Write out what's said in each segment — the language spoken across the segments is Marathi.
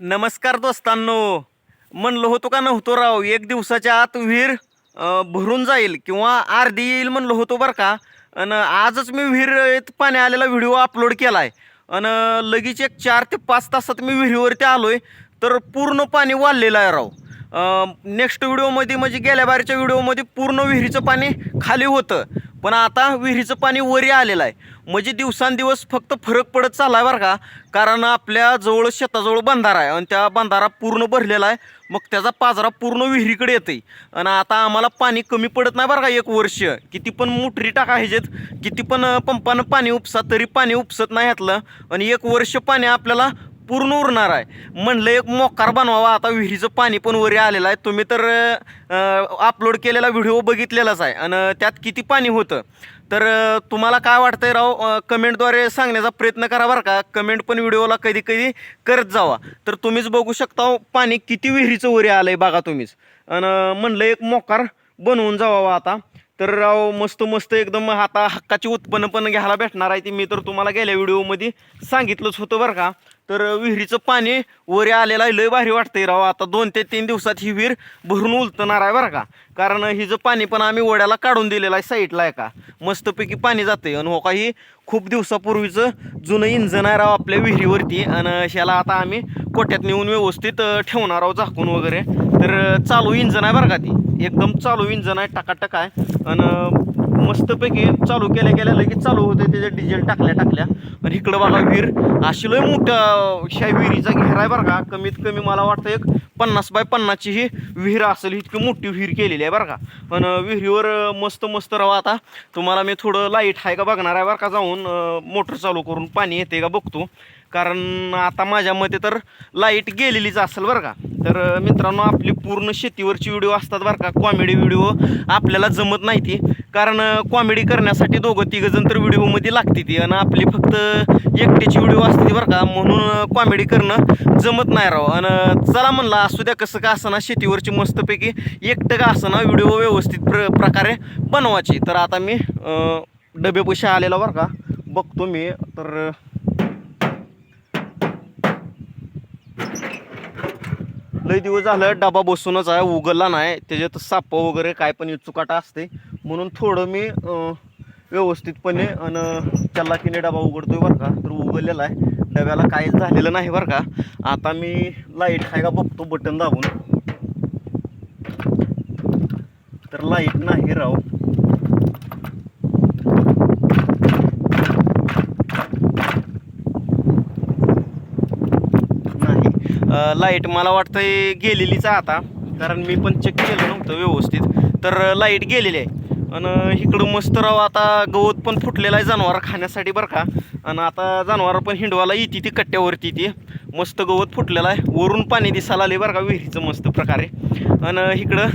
नमस्कार दोस्तांनो. म्हणलं होतो का नव्हतो राव एक दिवसाच्या आत विहीर भरून जाईल किंवा अर्धी येईल म्हणलं होतो बरं का. आणि आजच मी विहीर पाणी आलेला व्हिडिओ अपलोड केला आहे आणि लगेच एक चार ते पाच तासात मी विहिरीवरती आलो आहे तर पूर्ण पाणी वाढलेलं आहे राव. नेक्स्ट व्हिडिओमध्ये म्हणजे गेल्या बारीच्या व्हिडिओमध्ये पूर्ण विहिरीचं पाणी खाली होतं. पण आता विहिरीचं पाणी वरी आलेलं आहे. म्हणजे दिवसांदिवस फक्त फरक पडत चालला आहे बरं का. कारण आपल्या जवळ शेताजवळ बंधारा आहे आणि त्या बंधारा पूर्ण भरलेला आहे. मग त्याचा पाजरा पूर्ण विहिरीकडे येते आणि आता आम्हाला पाणी कमी पडत नाही बरं का एक वर्ष. किती पण मोटरी टाका ह्याच्यात. किती पण पंपानं पाणी उपसा तरी पाणी उपसत नाही ह्यातलं. आणि एक वर्ष पाणी आपल्याला पूर्ण उरणार आहे. म्हणलं एक मोकार बनवावा आता विहिरीचं पाणी पण वरी आलेलं आहे. तुम्ही तर अपलोड केलेला व्हिडिओ बघितलेलाच आहे. आणि त्यात किती पाणी होतं? तर तुम्हाला काय वाटतंय राव? कमेंटद्वारे सांगण्याचा प्रयत्न करा बरं का. कमेंट पण व्हिडिओला कधी कधी करत जावा. तर तुम्हीच बघू शकता हो, पाणी किती विहिरीचं वरी आलं आहे बघा तुम्हीच. आणि म्हणलं एक मोकार बनवून जावा आता. तर राव मस्त मस्त एकदम आता हक्काची उत्पन्न पण घ्यायला भेटणार आहे ती. मी तर तुम्हाला गेल्या व्हिडिओमध्ये सांगितलंच होतं बरं का. तर विहिरीचं पाणी वर आलेलं आहे लय भारी वाटतंय राव. आता दोन ते तीन दिवसात ही विहीर भरून उलटणार आहे बरं का. कारण हिचं पाणी पण आम्ही वड्याला काढून दिलेलं आहे साईडला आहे का मस्तपैकी पाणी जाते आणि हो काही खूप दिवसापूर्वीचं जुनं इंजन आहे राव आपल्या विहिरीवरती. आणि ह्याला आता आम्ही कोट्यात नेऊन व्यवस्थित ठेवणार आहोत झाकून वगैरे. तर चालू इंजन आहे बरं का ती. एकदम चालू इंजन आहे टाकाटक आहे. आणि मस्तपैकी चालू केल्या केल्या लगेच चालू होते त्याच्या डिझेल टाकल्या टाकल्या. आणि इकडं बघा विहीर. अशी लय मोठं ह्या विहिरीचा घेर आहे बरं का. कमीत कमी मला वाटतं एक पन्नास बाय पन्नासची ही विहीर असेल. इतकी मोठी विहीर केलेली आहे बरं का. पण विहिरीवर मस्त मस्त राहा आता. तुम्हाला मी थोडं लाइट आहे का बघणार आहे बरं का जाऊन. मोटर चालू करून पाणी येते का बघतो. कारण आता माझ्या मते तर लाइट गेलेलीच असेल बरं का. तर मित्रांनो आपली पूर्ण शेतीवरची व्हिडिओ असतात बरं का. कॉमेडी व्हिडिओ आपल्याला जमत नाही ती. कारण कॉमेडी करण्यासाठी दोघं तिघं जण तर व्हिडिओमध्ये लागते ती. आणि आपली फक्त एकट्याची व्हिडिओ असते ती बरं का. म्हणून कॉमेडी करणं जमत नाही राव. आणि चला म्हणला असू द्या कसं का असं शेतीवरची मस्तपैकी एकटं का असं व्हिडिओ व्यवस्थित प्र प्रकारे बनवायची. तर आता मी अं, डबे पैसे आलेला बरं का. बघतो मी. तर लय दिवस झालं डबा बसूनच आहे उघडला नाही. त्याच्यात साप वगैरे काय पण चुकाटा असते. म्हणून थोडं मी व्यवस्थितपणे आणि चल्लाकीने डबा उघडतोय बरं का. तर उघडलेला आहे. डब्याला काहीच झालेलं नाही बरं का. आता मी लाइट आहे का बघतो बटन दाबून. तर लाइट नाही राव नाही लाइट मला वाटतंय गेलेलीच आता. कारण मी पण चेक केलं नव्हतं व्यवस्थित. तर लाइट गेलेली आहे. आणि इकडं मस्त राव आता गवत पण फुटलेलं आहे जनावर खाण्यासाठी बरं का. आणि आता जनावर पण हिंडवाला येते ती कट्ट्यावरती ती. मस्त गवत फुटलेलं आहे. वरून पाणी दिसायला आले बरं का विहिरीचं मस्त प्रकारे. आणि इकडं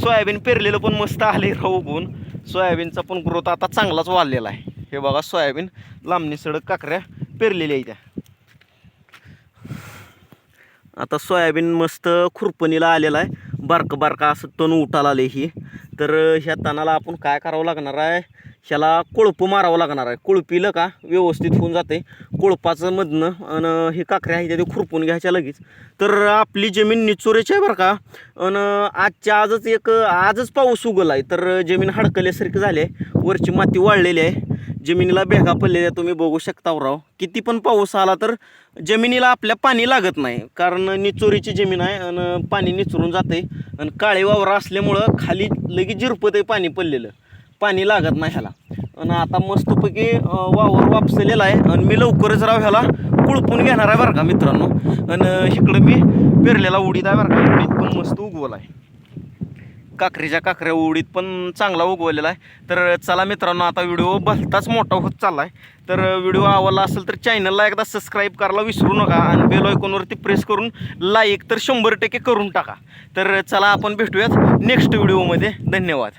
सोयाबीन पेरलेलं पण मस्त आले राव उगवून सोयाबीनचा पण ग्रोथ आता चांगलाच वाढलेला आहे. हे बघा सोयाबीन लांबणी सडक काकऱ्या पेरलेल्या आहे त्या. आता सोयाबीन मस्त खुरपणीला आलेला आहे. बारकं बारकं असं तण उठाला आले ही. तर ह्या तणाला आपण काय करावं लागणार आहे? ह्याला कोळपं मारावं लागणार आहे. कोळपिलं का? व्यवस्थित होऊन जाते कोळपाचं मधनं आणि हे काकऱ्या आहे ते खुरपून घ्यायच्या लगेच. तर आपली जमीन निचोरेची आहे बरं का? आणि आजच्या आजच एक आजच पाऊस उगला आहे तर जमीन हडकल्यासारखी झाली आहे वरची माती वाळलेली आहे. जमिनीला भेगा पडलेल्या तुम्ही बघू शकता हो राव. किती पण पाऊस आला तर जमिनीला आपल्या पाणी लागत नाही. कारण निचोरीची जमीन आहे आणि पाणी निचरून जाते आणि काळे वावर असल्यामुळं खाली लगेच झिरपत आहे पाणी पडलेलं. पाणी लागत नाही ह्याला. आणि आता मस्तपैकी वावर वापसलेला आहे. आणि मी लवकरच राव ह्याला कुळपून घेणार आहे बरं का मित्रांनो. आणि इकडं मी पेरलेला उडीद आहे बरं का. उडीद पण मस्त उगवला आहे. काकरीच्या काकऱ्या उडीत पण चांगला उगवलेला आहे. तर चला मित्रांनो आता व्हिडिओ भलताच मोठा होत चालला आहे तर व्हिडिओ आवडला असेल तर चॅनलला एकदा सबस्क्राईब करायला विसरू नका. आणि बेल आयकॉनवरती प्रेस करून लाईक तर शंभर टक्के करून टाका. तर चला आपण भेटूयात नेक्स्ट व्हिडिओमध्ये धन्यवाद.